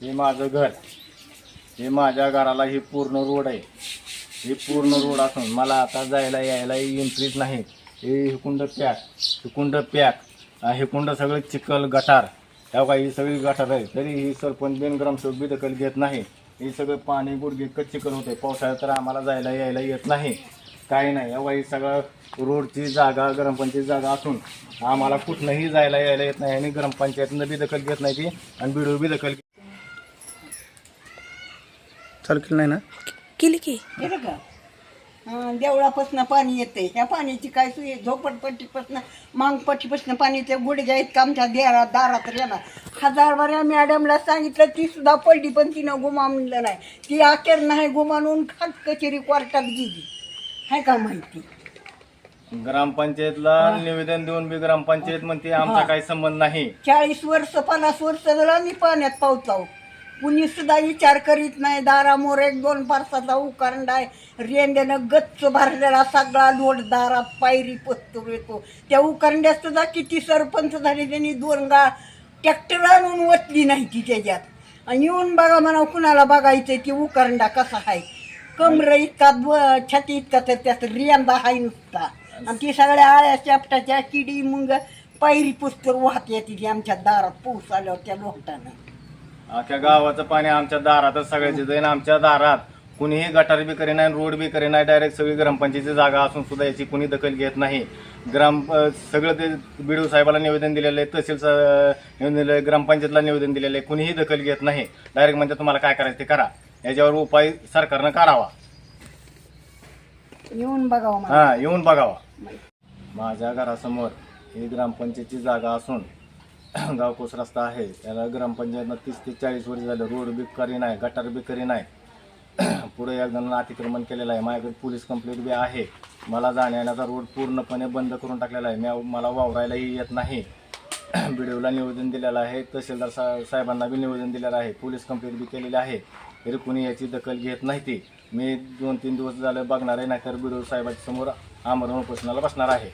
हे माझं घर. हे माझ्या घराला ही पूर्ण रोड आहे. हे पूर्ण रोड असून मला आता जायला यायला एंट्रीच नाही हे हिकुंड पॅक हिकुंड पॅक हिकुंड सगळं चिखल गटार ह्या काही ही सगळी गटार आहे तरी ही सरपंच बिन ग्रामसेवक बी दखल घेत नाही. हे सगळं पाणी गुडघे इतकं चिखल होते. पावसाळ्यात तर आम्हाला जायला यायला येत नाही. काही नाही. या ही सगळं रोडची जागा ग्रामपंचायत जागा असून आम्हाला कुठनंही जायला यायला येत नाही. आणि ग्रामपंचायतनं बी दखल घेत नाही ती. आणि बिडो बी दखल चालू केलं नाही ना? केली की. केलं का? हं, देवळापासनं पाणी येते ह्या पाण्याची काय सोय? झोपडपट्टीपासनं मांगपट्टीपासनं पाणी ते गुडघ्या इतकं आमच्या देरा दारात येणार हजार बऱ्या मॅडमला सांगितलं ती सुद्धा पडली पण तिनं गुमावलं नाही. ती अखेर नाही गुमावून खात कचेरी कोर्टात गेली. आहे का माहिती? ग्रामपंचायतला निवेदन देऊन बी ग्रामपंचायत म्हणते आमचा काही संबंध नाही. चाळीस वर्ष पन्नास वर्ष झालं आम्ही पाण्यात पावसाव कुणी सुद्धा विचार करीत नाही. दारामोर एक दोन पारसाचा उकारंडा आहे. रेंद्यानं गच्च भरलेला सगळा लोट दारात पायरी पत्तो येतो. त्या उकारंड्यात सुद्धा किती सरपंच झाले त्यांनी दोन गा ट्रॅक्टर आणून वतली नाही ती त्याच्यात. आणि येऊन बघा म्हणा कुणाला बघायचं की उकारंडा कसा आहे? कमर इतका ब- छाती इतका तर त्यात रेंदा आहे नुसता. आणि ती सगळ्या आळ्या चापटाच्या किडी मुंग पायरी पुस्तक वाहत येते आमच्या दारात. पोहोच आल्यावर त्या लोटानं. अख्ख्या गावाचं पाणी आमच्या दारातच सगळ्याचे जाईन. आमच्या दारात कुणीही गटार बी करे नाही रोड बी करे नाही डायरेक्ट सगळी ग्रामपंचायतीची जागा असून सुद्धा याची कुणी दखल घेत नाही. ग्राम सगळं ते बीडीओ साहेबाला निवेदन दिलेलं आहे तहसील निवेदन दिलेलं आहे ग्रामपंचायतला निवेदन दिलेलं आहे कुणीही दखल घेत नाही. डायरेक्ट म्हणजे तुम्हाला काय करायचं ते करा. याच्यावर उपाय सरकारनं करावा येऊन बघावं हा येऊन बघावा. माझ्या घरासमोर ही ग्रामपंचायतची जागा असून गावकोस रस्ता आहे. त्याला ग्रामपंचायतनं तीस ते चाळीस वर्ष झालं. रोड बी करी नाही गटार बी करी नाही. पुढे एक जणांना अतिक्रमण केलेलं आहे. माझ्याकडे पोलीस कंप्लेंट बी आहे. मला जाण्याचा रोड पूर्णपणे बंद करून टाकलेला आहे. मी मला वावरायलाही येत नाही. बिडिओला निवेदन दिलेलं आहे. तहसीलदार सा साहेबांना बी निवेदन दिलेलं आहे. पोलीस कंप्लेंट बी केलेली आहे. तरी कुणी याची दखल घेत नाही ती. मी दोन तीन दिवस झालं बघणार आहे. नाहीतर बिडिओ साहेबाच्या समोर आमरण उपोषणाला बसणार आहे.